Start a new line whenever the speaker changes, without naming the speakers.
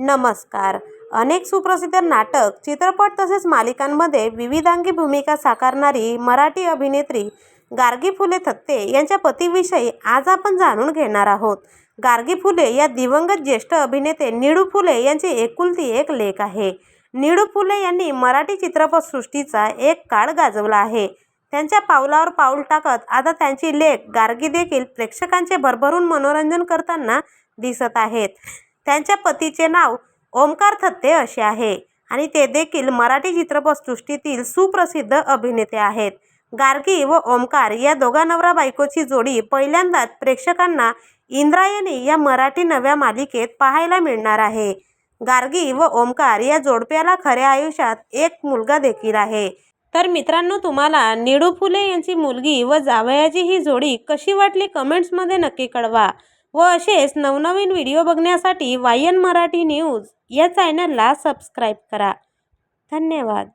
नमस्कार. अनेक सुप्रसिद्ध नाटक चित्रपट तसेच मालिकांमध्ये विविधांगी भूमिका साकारणारी मराठी अभिनेत्री गार्गी फुले थत्ते यांच्या पतीविषयी आज आपण जाणून घेणार आहोत. गार्गी फुले या दिवंगत ज्येष्ठ अभिनेते निळू फुले यांची एकुलती एक लेख आहे. निळू फुले यांनी मराठी चित्रपटसृष्टीचा एक काळ गाजवला आहे. त्यांच्या पावलावर पाऊल टाकत आता त्यांची लेख गार्गी देखील प्रेक्षकांचे भरभरून मनोरंजन करताना दिसत आहेत. त्यांच्या पतीचे नाव ओमकार थत्ते असे आहे आणि ते देखील मराठी चित्रपटसृष्टीतील सुप्रसिद्ध अभिनेते आहेत. गार्गी व ओमकार या दोघा नवरा बायकोची जोडी पहिल्यांदाच प्रेक्षकांना इंद्रायणी या मराठी नव्या मालिकेत पाहायला मिळणार आहे. गार्गी व ओमकार या जोडप्याला खऱ्या आयुष्यात एक मुलगा देखील आहे. तर मित्रांनो तुम्हाला निळू फुले यांची मुलगी व जावयाची ही जोडी कशी वाटली कमेंट्समध्ये नक्की कळवा. व असेच नवनवीन व्हिडिओ बघण्यासाठी वायन मराठी न्यूज या चॅनलला सबस्क्राईब करा. धन्यवाद.